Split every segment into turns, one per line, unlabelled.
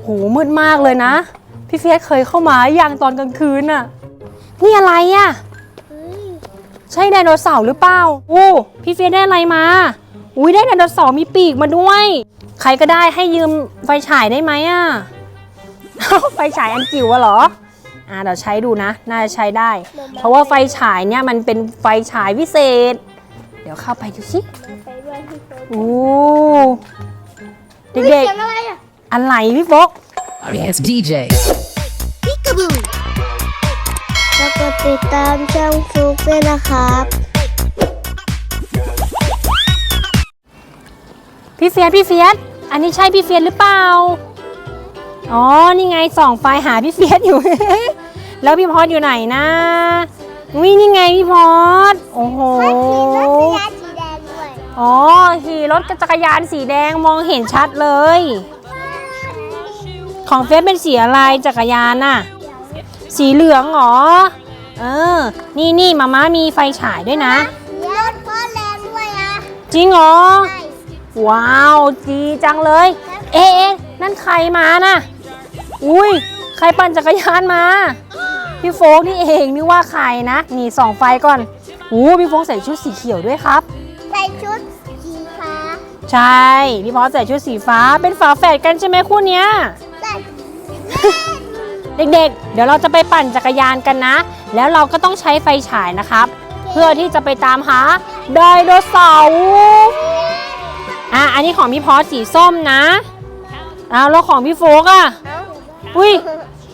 โหมืดมากเลยนะ พี่เฟียสเคยเข้ามาอย่างตอนกลางคืนน่ะ นี่อะไรอะ่ะ ใช่ไดโนเสาร์หรือเปล่าอู้พี่เฟียสได้อะไรมา อุ้ยได้ไดโนเสาร์มีปีกมาด้วย ใครก็ได้ให้ยืมไฟฉายได้ไหมอะ่ะเอ้าไฟฉายอันจิ๋วอะเหรอ อ่าเดี๋ยวใช้ดูนะ น่าจะใช้ได้ เพราะว่าไฟฉายเนี่ยมันเป็นไฟฉายพิเศษ เดี๋ยวเข้าไปดูสิ
ไปด้วยพี่โฟก
โอ้เด็ก
เสียงอะไรอะ
ๆ อะไรพี่โฟก
Yes, DJ.
พิกาบูแล้วก็ติดตามช่องฟลุกด้วยนะครับ
พี่เฟียสพี่เฟียสอันนี้ใช่พี่เฟียสหรือเปล่า อ๋อ นี่ไงส่องไฟหาพี่เฟียสอยู่ แล้วพี่พอดอยู่ไหนนะวินี่ไงพี่พอดโอ้โห
สีแดงด้วย
อ๋อขี่รถจักรยานสีแดงมองเห็นชัดเลย ของเฟซเป็นสีอะไรจักรยานน่ะ สีเหลืองเหรอ เออ นี่นี่มาม่ามีไฟฉายด้วยนะ
รถพ่อแรงด้วยนะ
จริงเหรอ
ใช่
ว้าวดีจังเลย เอ๊ะเอ๊ะนั่นใครมาน่ะ อุ้ยใครปั่นจักรยานมา พี่โฟกนี่เองนึกว่าใครนะ นี่ส่องไฟก่อนอู้พี่โฟกใส่ชุดสีเขียวด้วยครับ
ใส่ชุดสีฟ้า
ใช่ พี่พอสใส่ชุดสีฟ้าเป็นฝาแฝดกันใช่ไหมคู่เนี้ย
ใส่
เด็กๆ เดี๋ยวเราจะไปปั่นจักรยานกันนะ แล้วเราก็ต้องใช้ไฟฉายนะครับ เพื่อที่จะไปตามหาไดโนเสาร์อะอันนี้ของพี่พอสสีส้มนะอ้าวแล้วของพี่โฟกอะอุ้ย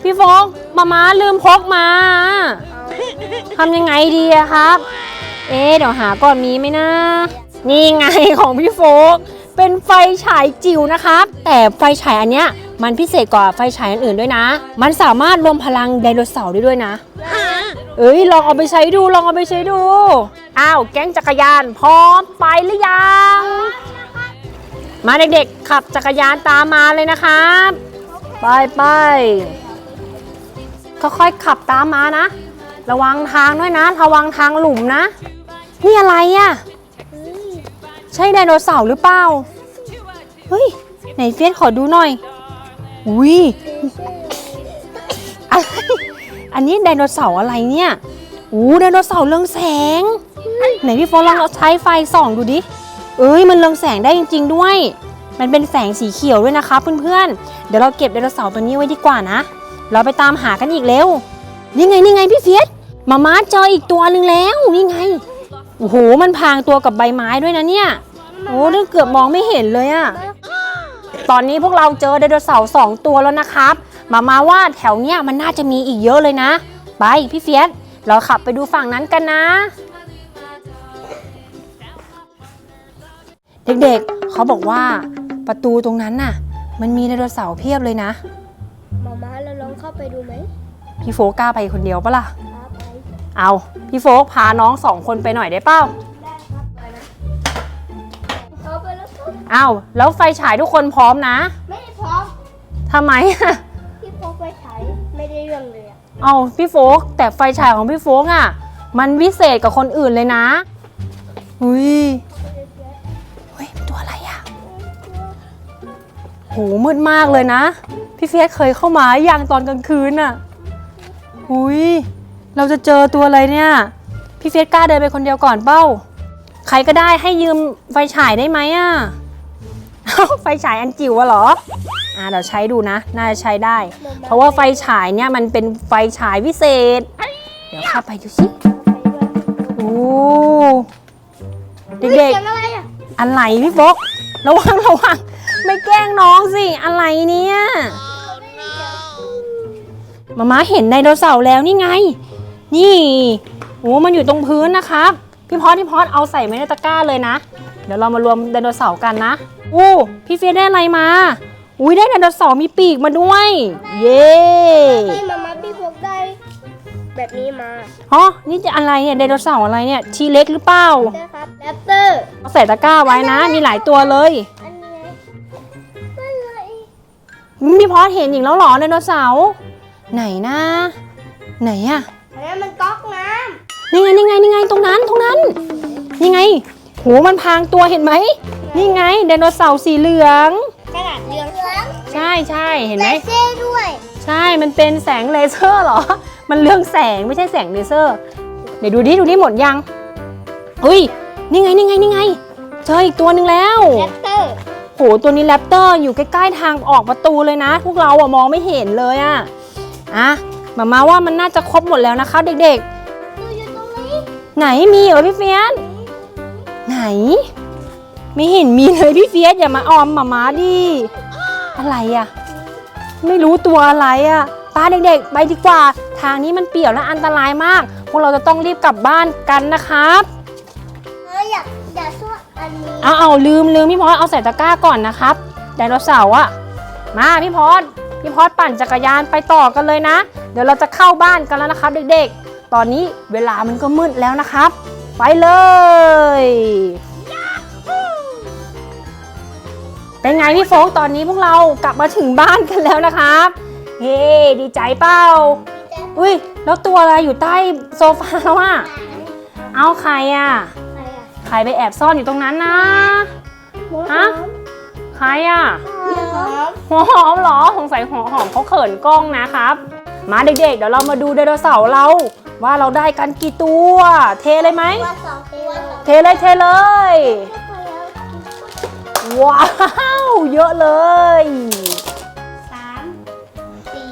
พี่โฟกมาม้าลืมพกมาทำยังไงดีอะครับ เอ๊ะเดี๋ยวหาก่อนมีไหมนะ นี่ไงของพี่โฟกเป็นไฟฉายจิ๋วนะครับ แต่ไฟฉายอันเนี้ย มันพิเศษกว่าไฟฉายอันอื่นด้วยนะ มันสามารถรวมพลังไดโนเสาร์ได้ด้วยนะ เอ้ยลองเอาไปใช้ดูลองเอาไปใช้ดู อ้าวแก๊งจักรยานพร้อมไปหรือยัง มาเด็กๆ ขับจักรยานตามมาเลยนะครับ ไปไปค่อยๆขับตามมานะ ระวังทางด้วยนะ ระวังทางหลุมนะ นี่อะไรอะ่ะใช่ไดโนเสาร์หรือเปล่า เฮ้ย ไหนเฟียสขอดูหน่อย อุ้ยอะไรอันนี้ไดโนเสาร์อะไรเนี่ยอู้ไดโนเสาร์เรืองแสง ไหนพี่โฟนลองเอาใช้ไฟส่องดูดิ เอ้ยมันเรืองแสงได้จริง ๆ ด้วย มันเป็นแสงสีเขียวด้วยนะคะเพื่อนๆ เดี๋ยวเราเก็บไดโนเสาร์ตัวนี้ไว้ดีกว่านะ เราไปตามหากันอีกเร็ว นี่ไงนี่ไงพี่เฟียสมาม่าเจออีกตัวหนึ่งแล้วนี่ไง โอ้โหมันพรางตัวกับใบไม้ด้วยนะเนี่ย โอ้นี่เกือบมองไม่เห็นเลยอะ ตอนนี้พวกเราเจอไดโนเสาร์สองตัวแล้วนะครับ มามาว่าแถวเนี้ยมันน่าจะมีอีกเยอะเลยนะ ไปพี่เฟียสเราขับไปดูฝั่งนั้นกันนะ เด็กๆ เขาบอกว่าประตูตรงนั้นน่ะ มันมีไดโนเสาร์เพียบเลยนะ
มาม่าเราลองเข้าไปดูไหม
พี่โฟกกล้าไปคนเดียวปะล่ะ
ครับไป
เอา พี่โฟกพาน้องสองคนไปหน่อยได้เปล่า
แล้วครับ
เอาแล้วไฟฉายทุกคนพร้อมนะ
ไม่ได้พร้อม
ทำไม
พี่โฟกไปใช้ไม่ได้เรื่องเลยอะ
เอาพี่โฟกแต่ไฟฉายของพี่โฟกอะ มันวิเศษกับคนอื่นเลยนะหุยเฮ้ยตัวอะไรอะโหมืดมากเลยนะ พี่เฟียสเคยเข้ามาอย่างตอนกลางคืนอะหุยเราจะเจอตัวอะไรเนี่ย พี่เฟียสกล้าเดินไปคนเดียวก่อนเป้า ใครก็ได้ให้ยืมไฟฉายได้ไหมอะเอ้า ไฟฉายอันจิ๋วอะเหรอ อ่าเดี๋ยวใช้ดูนะ น่าจะใช้ได้ เพราะว่าไฟฉายเนี่ยมันเป็นไฟฉายพิเศษ เดี๋ยวเข้าไปดูสิโอ้เด็ก
เสียงอะไรอะ
ๆอะไรพี่โฟกระวังระวังไม่แกล้งน้องสิ อะไรเนี่ยมาม่าเห็นไดโนเสาร์แล้วนี่ไง นี่โอ้มันอยู่ตรงพื้นนะครับพี่พอดพี่พอดเอาใส่ไว้ในตะกร้าเลยนะ เดี๋ยวเรามารวมไดโนเสาร์กันนะ อู้พี่เฟียสได้อะไรมา อุ้ยได้ไดโนเสาร์มีปีกมาด้วย เย้
นี่มาม่าพี่โฟกได้ แบบนี้มา
ฮะนี่จะอะไรเนี่ยไดโนเสาร์อะไรเนี่ยทีเล็กหรือเปล่า
ใช่ครับแรปเตอร์
เอาใส่ตะกร้าไว้นะ มีหลายตัวเลย
อันนี้อะไร
พี่พอสเห็นอีกแล้วเหรอไดโนเสาร์ไหนนะ ไหนอะ
อันนี้มันก๊อกน้
นี่ไงนี่ไงนี่ไงตรงนั้นตรงนั้นนี่ไงโหมันพรางตัวเห็นไหม นี่ไงไดโนเสาร์สีเหลืองำ
กระดาษเรืองเหลือง
ใช่ใช่เห็นไหม
เซ่ด้วย
ใช่ มันเป็นแสงเลเซอร์เหรอ มันเรืองแสงไม่ใช่แสงเลเซอร์ เดี๋ยวดูดิ ดูดิหมดยัง อุ้ย นี่ไง นี่ไง นี่ไง เจออีกตัวหนึ่งแล้ว
แรปเตอร์
โห ตัวนี้แรปเตอร์อยู่ใกล้ๆทางออกประตูเลยนะ พวกเราอะมองไม่เห็นเลยอะอะมามาว่ามันน่าจะครบหมดแล้วนะคะ เด็ก
ดูอยู่ตรงนี้
ๆ ไหนมีเหรอพี่เฟียสไหน ไม่เห็นมีเลยพี่เฟียสอย่ามาออมหมามาดิอะไรอะไม่รู้ตัวอะไรอะป้าเด็กๆ ไปดีกว่า ทางนี้มันเปี่ยวและอันตรายมาก พวกเราจะต้องรีบกลับบ้านกันนะครับ
เอออยากอยากสู้อันนี้
เอาเอาลืมลืมพี่พอดเอาใส่ตะกร้าก่อนนะครับไดโนเสาร์อะมาพี่พอดพี่พอดปั่นจักรยานไปต่อกันเลยนะ เดี๋ยวเราจะเข้าบ้านกันแล้วนะครับ เด็กๆ ตอนนี้เวลามันก็มืดแล้วนะครับ ไปเลย เป็นไงพี่โฟกตอนนี้พวกเรากลับมาถึงบ้านกันแล้วนะครับ เฮ้ดีใจเปล่าอุ้ยแล้วตัวอะไรอยู่ใต้โซฟาแล้วอะเอาใครอะ
ใครอะ
ใครไปแอบซ่อนอยู่ตรงนั้นนะฮะใครอะ
หัวหอม
หัวหอมเหรอสงสัยหัวหอมเขาเขินกล้องนะครับ มาเด็กๆ เดี๋ยวเรามาดูไดโนเสาร์เรา ว่าเราได้กันกี่ตัว เทเลยไหม
ตัวสองตัวสอง
เทเลยเทเลย ว้าว เยอะเลย
สามสี่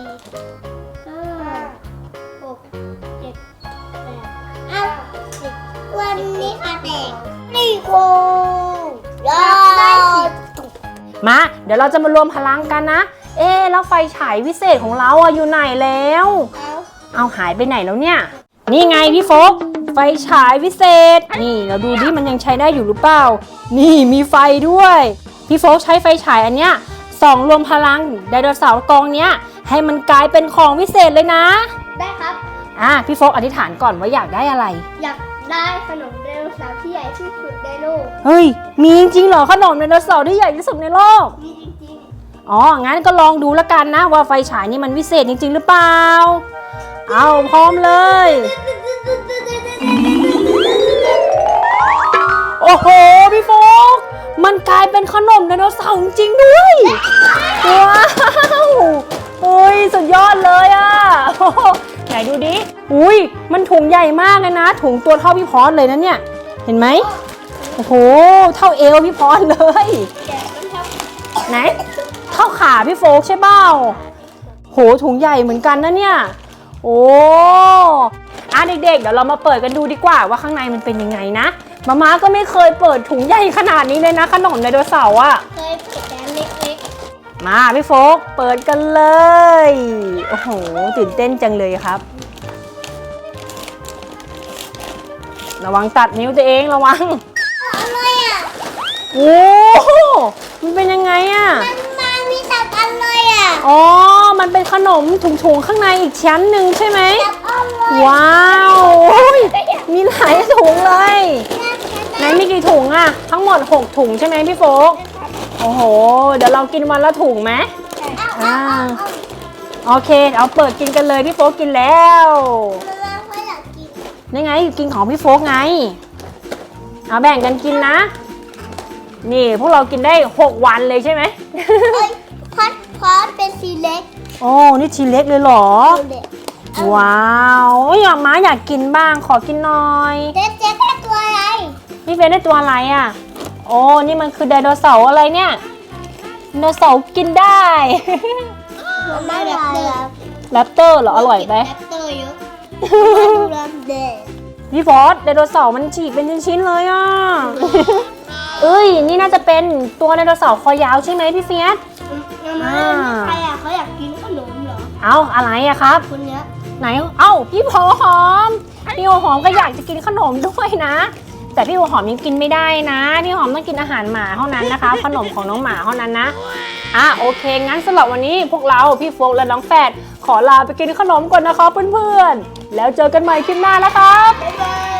ห้าหกเจ็ดแปดเก้าสิบวันนี้อาแดงนี่โคยอด
มา เดี๋ยวเราจะมารวมพลังกันนะ เอ๊ะแล้วไฟฉายวิเศษของเราอะอยู่ไหนแล้ว
เอา
เอาหายไปไหนแล้วเนี่ย นี่ไงพี่โฟก ไฟฉายวิเศษ นี่เราดูดิมันยังใช้ได้อยู่หรือเปล่า นี่มีไฟด้วย พี่โฟกใช้ไฟฉายอันเนี้ยส่องรวมพลังไดโนเสาร์กองเนี้ยให้มันกลายเป็นของวิเศษเลยนะ
ได้ครับ
อะพี่โฟกอธิษฐานก่อนว่าอยากได้อะไร
อยากได้ขนมไดโนเสาร์ที่ใหญ่ที่สุดในโลก
เฮ้ย มีจริงๆเหรอขนมไดโนเสาร์ที่ใหญ่ที่สุดในโลก
มีจริง
อ๋อ งั้นก็ลองดูแล้วกันนะว่าไฟฉายนี่มันวิเศษจริง ๆ หรือเปล่า เอาพร้อมเลย โอ้โห พี่โฟกมันกลายเป็นขนมไดโนเสาร์จริงด้วย ว้าวเฮ้ยสุดยอดเลยอะโอ้โหไหนดูดิ อุ้ยมันถุงใหญ่มากเลยนะ ถุงตัวเท่าพี่พอสเลยนะเนี่ย เห็นไหมโอ้โห เท่าเอวพี่พอสเลย ไหน เท่าขาพี่โฟกใช่เปล่าโหถุงใหญ่เหมือนกันนะเนี่ย โอ้ อะเด็กๆ เดี๋ยวเรามาเปิดกันดูดีกว่าว่าข้างในมันเป็นยังไงนะ มาม่าก็ไม่เคยเปิดถุงใหญ่ขนาดนี้เลยนะขนมไดโนเสาร์อะ
เคยเปิดแต่เล็ก
มาพี่โฟกเปิดกันเลย โอ้โห ตื่นเต้นจังเลยครับ ระวังตัดนิ้วตัวเองระวัง
ๆอะไรอะ
โอ้โหมันเป็นยังไงอะ
มันมามีแต่กันเลย อะ
อ๋อ มันเป็นขนมถุงๆข้างในอีกชั้นหนึ่งใช่ไหม
จับเอาเลย
ว้าวโอ้ยมีหลายถุงเลย ไหนมีกี่ถุงอะทั้งหมด 6 ถุงใช่ไหมพี่โฟกโอ้โห เดี๋ยวเรากินวันละถุงไหม
อ่า
โอเค เอาเปิดกินกันเลยพี่โฟกกินแล้ว
เราไม่อยากกิน
นี่ไงกินของพี่โฟกไง เอาแบ่งกันกินนะ นี่พวกเรากินได้ 6 วันเลยใช่ไหม
เป็นสีเล็ก
โอ้นี่ชิ้นเล็กเลยเหรอ
เด็ก
ว้าวโอ้ยอยากมาอยากกินบ้างขอกินหน่อย
เจ๊เจ๊ได้ตัวอะไร
นี่เฟนได้ตัวอะไรอะ โอ้นี่มันคือไดโนเสาร์อะไรเนี่ย ไดโนเสาร์กินได้
มันไม่แบบเดิม
แรปเตอร์เหรออร่อยไหม
แรปเตอร์เยอะดูแลเด็ก
พี่ฟอสไดโนเสาร์มันฉีกเป็นชิ้นๆเลยอะ เอ้ย นี่น่าจะเป็นตัวไดโนเสาร์คอยาวใช่ไหมพี่เฟียส
มาใครอะเขาอยากกินขนมเหรอ
เอาอะไรอะครับ
คนเนี้ย
ไหน เอ้าพี่หัวหอม พี่หัวหอมก็อยากจะกินขนมด้วยนะ แต่พี่หัวหอมยังกินไม่ได้นะ พี่หอมต้องกินอาหารหมาเท่านั้นนะคะ ขนมของน้องหมาเท่านั้นนะ อะโอเค งั้นสำหรับวันนี้พวกเราพี่โฟกและน้องแฟดขอลาไปกินขนมก่อนนะคะเพื่อนๆ แล้วเจอกันใหม่คลิปหน้านะครับ
บ๊ายบาย